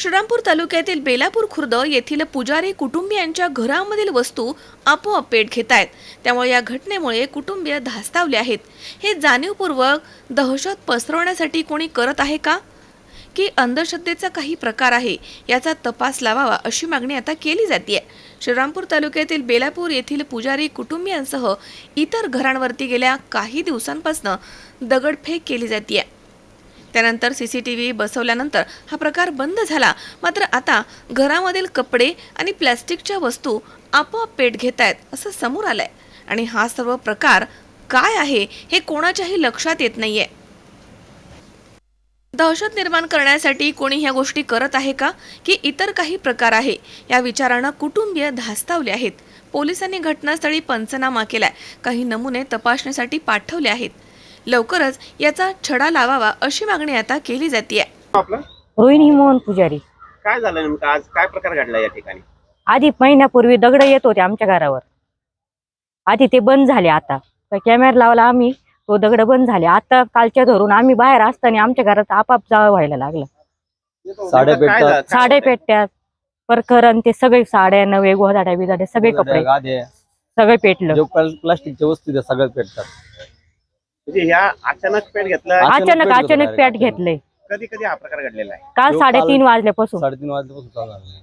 श्रीरामपूर तालुक्यातील बेलापूर खुर्द येथील पुजारी कुटुंबियांच्या घरामधील वस्तू आपोआप पेट घेत आहेत त्यामुळे या घटनेमुळे कुटुंबीय धास्तावले आहेत. हे जाणीवपूर्वक दहशत पसरवण्यासाठी कोणी करत आहे का? की अंधश्रद्धेचा काही प्रकार आहे याचा तपास लावावा अशी मागणी आता केली जाते श्रीरामपूर तालुक्यातील बेलापूर येथील पुजारी कुटुंबियांसह इतर घरांवरती गेल्या काही दिवसांपासून दगडफेक केली जाते त्यानंतर सी सी टी व्ही बसवल्यानंतर हा प्रकार बंद झाला. मात्र आता घरामधील कपडे आणि प्लॅस्टिकच्या वस्तू आपोआप पेट घेत आहेत असं समोर आलंय. आणि हा सर्व प्रकार काय आहे हे कोणाच्याही लक्षात येत नाहीये. दहशत निर्माण करण्यासाठी कोणी ह्या गोष्टी करत आहे का की इतर काही प्रकार आहे या विचारानं कुटुंबीय धास्तावले आहेत. पोलिसांनी घटनास्थळी पंचनामा केलाय. काही नमुने तपासणीसाठी पाठवले आहेत. लवकरच याचा छडा लावावा अशी मागणी आता केली जाते आपलं? रोहिणी मोहन पुजारी. काय झालं नेमकं? आज काय प्रकार घडला या ठिकाणी? आधी महिन्यापूर्वी दगड येत होते आमच्या घरावर. आधी ते बंद झाले आता. कॅमेरा लावला आम्ही तो दगड बंद झाले. आता कालच्या धरून आम्ही बाहेर असताना आमच्या घरात आपाप जाळ व्हायला लागलं. साड्या नेमकं काय. झालं? काय साड्या झालं? पेटत्यात परकरण ते सगळे साड्या नवे गोधाड्या बिजाड्या सगळे कपडे. सगळे पेटलं. जो प्लास्टिकच्या वस्तू त्या सगळ्यात पेटतात. म्हणजे ह्या अचानक पेट घेतला अचानक अचानक पेट अचानक पॅट. घेतलंय कधी कधी हा प्रकार घडलेला आहे. काल साडेतीन काल- वाजल्यापासून. साडेतीन वाजल्यापासून चालू झालं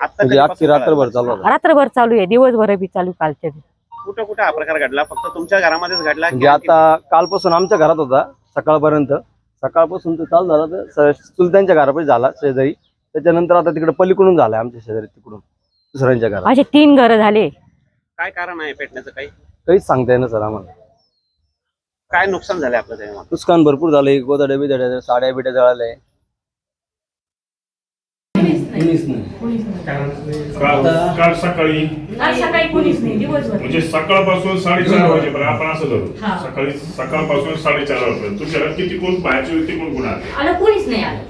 आता म्हणजे रात्रभर झाला? चालू रात्रभर चालू आहे. दिवसभर बी चालू कालच्या बी. कुठं कुठं हा प्रकार घडला? फक्त तुमच्या घरामध्येच घडला की म्हणजे आता कालपासून आमच्या घरात होता सकाळपर्यंत. सकाळपासून तो चालू झाला तर स- चुलत्यांच्या घरापाशी झाला शेजारी. त्याच्यानंतर आता तिकडे पलीकडून झालाय आमच्या शेजारी तिकडून दुसऱ्यांच्या घरात. असे तीन घर झाले. काय कारण आहे पेटण्याचं काही? काहीच सांगता येणार सर आम्हाला. काय नुकसान झालंय आपलं त्याच्यामध्ये? नुकसान भरपूर झालंय. गोदड्या बिदड्या साड्या बिड्या जळाल्या. काल काल सकाळी म्हणजे सकाळपासून साडेचार वाजेपर्यंत आपण असं धरू. सकाळी सकाळपासून साडेचार वाजेपर्यंत. तुमच्या घरात किती कोण बाहेरचे व्यक्ती कोण कोण आले कोणीच नाही आलं.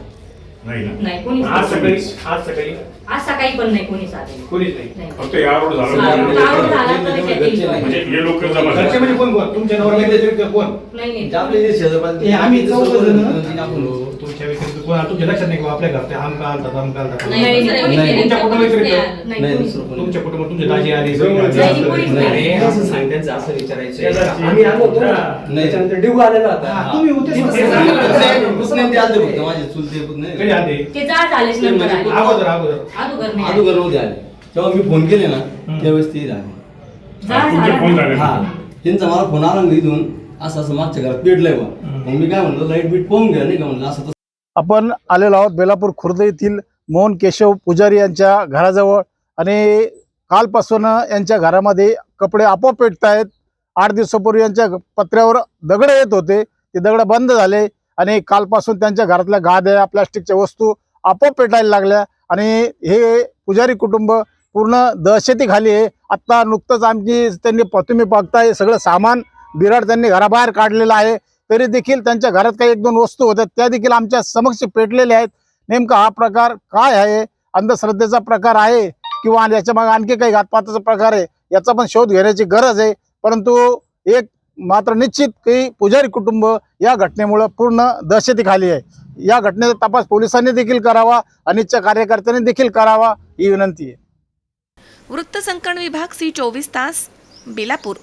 नाही ना. नाही कोणीच आज. सकाळी आज सकाळी आज सकाळी पण नाही कोणीच आलं कोणीच नाही. नाही. फक्त या रोड हा, झाला गावात झाला तर त्या दिवशी. म्हणजे हे लोक जमा घरचे झाले. म्हणजे कोण कोण? तुमच्या नवरा व्यतिरिक्त कोण? नाही नाही. हे आम्ही चौघ जण. तुमच्या व्यतिरिक्त कोण? तुमच्या लक्षात नाही का आपल्या घरात ते आमका आलतात आमका आलतात. नाही, नाही, नाही, कोणीच नाही. तुमच्या नाही. नाही, कोणीच नाही. तुमच्या दाजी आली आली, नाही, असं कोणीच नाही. नाही. असं असं विचारायचं आम्ही आलो होतो. ना. त्याच्यानंतर डिगू आलेला होता. हा, तुम्ही होते कधी आले ते जाळ झाल्याच नंतर आले. अगोदर अगोदर. आले. तेव्हा मी फोन केले ना त्यावेळेस ते झाले. जाळ तुमचे फोन झाला झाले. हा. त्यांचा मला फोन आला ना इथून असं असं मागच्या घरात पेटलंय बा मग मी काय म्हणलं लाइट बीट पाहून घ्या नाही का म्हणलं असं तसं. आपण आलेलो आहोत बेलापूर खुर्द येथील मोहन केशव पुजारी यांच्या घराजवळ. आणि कालपासून यांच्या घरामध्ये कपडे आपोआप पेटत आहेत आठ दिवसापूर्वी यांच्या पत्र्यावर दगड येत होते. ते दगड बंद झाले. आणि कालपासून त्यांच्या घरातल्या गाद्या प्लास्टिकच्या वस्तू आपोआप पेटायला लागल्या. आणि हे पुजारी कुटुंब पूर्ण दहशतीखाली आहे. आत्ता नुकतंच आमची त्यांनी प्रतिमी तुम्ही बघताय सगळं सामान बिराड त्यांनी घराबाहेर काढलेलं आहे. तरी देखील त्यांच्या घरात काही एक दोन वस्तू होत्या त्या देखील आमच्या समक्ष पेटलेल्या आहेत. नेमका हा प्रकार काय आहे? अंधश्रद्धेचा प्रकार आहे किंवा याच्या मागे आणखी काही घातपाताचा प्रकार आहे? याचा पण शोध घेण्याची गरज आहे. परंतु एक मात्र निश्चित की पुजारी कुटुंब या घटनेमुळं पूर्ण दहशतीखाली आहे. या घटनेचा तपास पोलिसांनी देखील करावा अनिच्छा कार्यकर्त्यांनी देखील करावा ही विनंती आहे. वृत्तसंकलन विभाग सी चोवीस तास बेलापूर.